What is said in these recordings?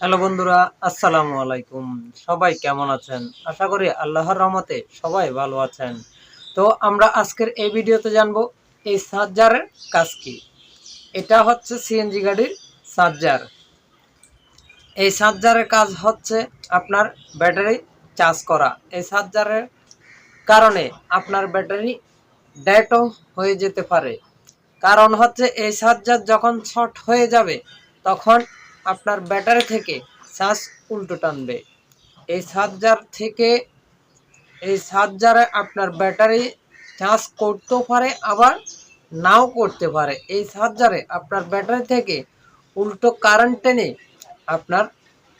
Hello বন্ধুরা, আসসালামু আলাইকুম। সবাই কেমন আছেন? আশা করি আল্লাহর রহমতে সবাই ভালো আছেন। তো আমরা আজকের এই ভিডিওতে জানব এই সার্জারের কাজ কি। এটা হচ্ছে সিএনজি গাড়ির চার্জার এই সার্জারের কাজ হচ্ছে আপনার ব্যাটারি চার্জ করা। এই সার্জারের কারণে আপনার ব্যাটারি ডেটও হয়ে যেতে পারে। কারণ হচ্ছে এই সার্জার যখন শর্ট হয়ে যাবে, তখন আপনার ব্যাটারি থেকে চার্জ উল্টো টানবে। এই চার্জার থেকে, এই চার্জারে আপনার ব্যাটারি চার্জ করতেও পারে, আবার নাও করতে পারে। এই চার্জারে আপনার ব্যাটারি থেকে উল্টো কারেন্ট টেনে আপনার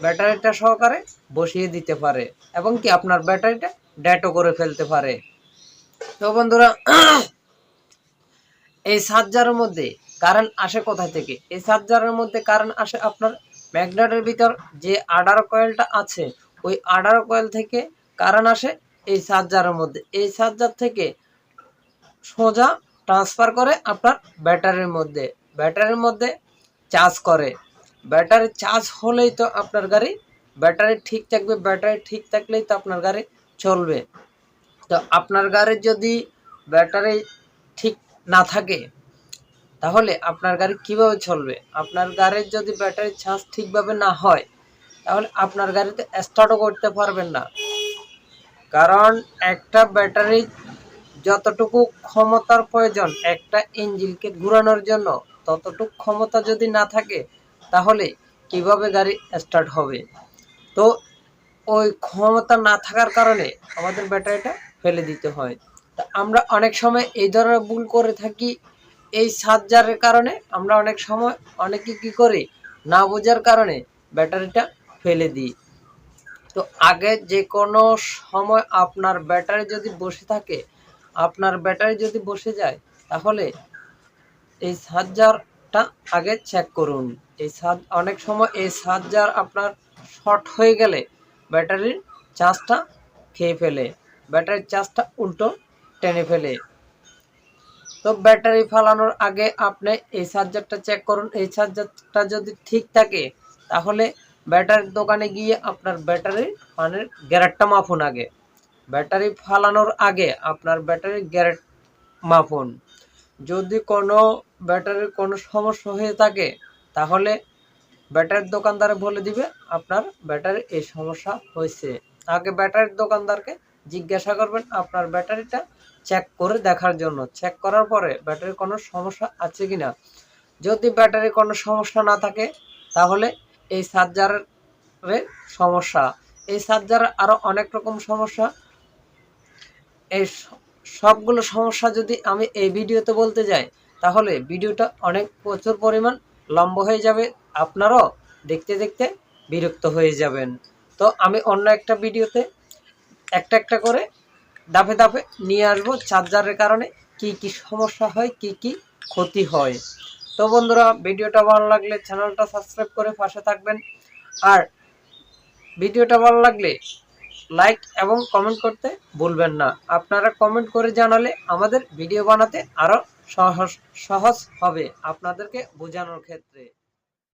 ব্যাটারিটা সহকারে বসিয়ে দিতে পারে এবং কি আপনার ব্যাটারিটা ডেটও করে ফেলতে পারে। তো বন্ধুরা এই চার্জারের মধ্যে কারেন্ট আসে কোথা থেকে? এই চার্জারের মধ্যে কারেন্ট আসে আপনার ম্যাগনেটের ভিতর, যে আডার কয়েলটা আছে, ওই আডার কয়েল থেকে কারেন্ট আসে এই চার্জারের মধ্যে। এই চার্জার থেকে সোজা ট্রান্সফার করে আপনার ব্যাটারির মধ্যে। ব্যাটারির মধ্যে চার্জ করে। ব্যাটারি চার্জ হলেই তো আপনার গাড়ি ব্যাটারি ঠিক থাকবে, ব্যাটারি ঠিক থাকলেই তো আপনার গাড়ি চলবে। তো আপনার গাড়ির যদি ব্যাটারি ঠিক না থাকে, তাহলে আপনার গাড়ি কীভাবে চলবে? আপনার গাড়ির যদি ব্যাটারি চার্জ ঠিকভাবে না হয়, তাহলে আপনার গাড়িতে স্টার্টও করতে পারবেন না। কারণ একটা ব্যাটারি যতটুকু ক্ষমতার প্রয়োজন, একটা ইঞ্জিনকে ঘুরানোর জন্য ততটুকু ক্ষমতা যদি না থাকে, তাহলে কীভাবে গাড়ি স্টার্ট হবে? তো ওই ক্ষমতা না থাকার কারণে আমাদের ব্যাটারিটা ফেলে দিতে হয়। আমরা অনেক সময় এই ধরনের ভুল করে থাকি এই চার্জারের কারণে, আমরা অনেক সময় অনেকে কি করি? না বোঝার কারণে ব্যাটারিটা ফেলে দিই। তো আগে যে কোনো সময় আপনার ব্যাটারি যদি বসে থাকে, আপনার ব্যাটারি যদি বসে যায়, তাহলে এই চার্জারটা আগে চেক করুন। এই চার্জ অনেক সময় এই চার্জার আপনার শর্ট হয়ে গেলে ব্যাটারির চার্জটা খেয়ে ফেলে। ব্যাটারির চার্জটা উল্টো টেনে ফেলে। তো ব্যাটারি ফালানোর আগে আপনি এই চার্জারটা চেক করুন। এই চার্জারটা যদি ঠিক থাকে, তাহলে ব্যাটারির দোকানে গিয়ে আপনার ব্যাটারির মানে গ্যারেটটা মাপুন আগে। ব্যাটারি ফালানোর আগে আপনার ব্যাটারির গ্যারেট মাপুন যদি কোনো ব্যাটারির কোনো সমস্যা হয়ে থাকে, তাহলে ব্যাটারির দোকানদারে বলে দিবে, আপনার ব্যাটারি এই সমস্যা হয়েছে। আগে ব্যাটারির দোকানদারকে জিজ্ঞাসা করবেন আপনার ব্যাটারিটা চেক করে দেখার জন্য। চেক করার পরে ব্যাটারির কোনো সমস্যা আছে কিনা? যদি ব্যাটারির কোনো সমস্যা না থাকে, তাহলে এই চার্জারের সমস্যা। এই চার্জারের আরও অনেক রকম সমস্যা। এই সবগুলো সমস্যা যদি আমি এই ভিডিওতে বলতে যাই, তাহলে ভিডিওটা অনেক প্রচুর পরিমাণ লম্বা হয়ে যাবে। আপনারাও দেখতে দেখতে বিরক্ত হয়ে যাবেন। তো আমি অন্য একটা ভিডিওতে একটা একটা করে দাপে দাপে নিয়ে আসব চার্জারের কারণে কি কি সমস্যা হয়, কি কি ক্ষতি হয়। তো বন্ধুরা, ভিডিওটা ভালো লাগলে চ্যানেলটা সাবস্ক্রাইব করে পাশে থাকবেন। আর ভিডিওটা ভালো লাগলে লাইক এবং কমেন্ট করতে ভুলবেন না। আপনারা কমেন্ট করে জানালে আমাদের ভিডিও বানাতে আরও সহজ সহজ হবে আপনাদেরকে বোঝানোর ক্ষেত্রে।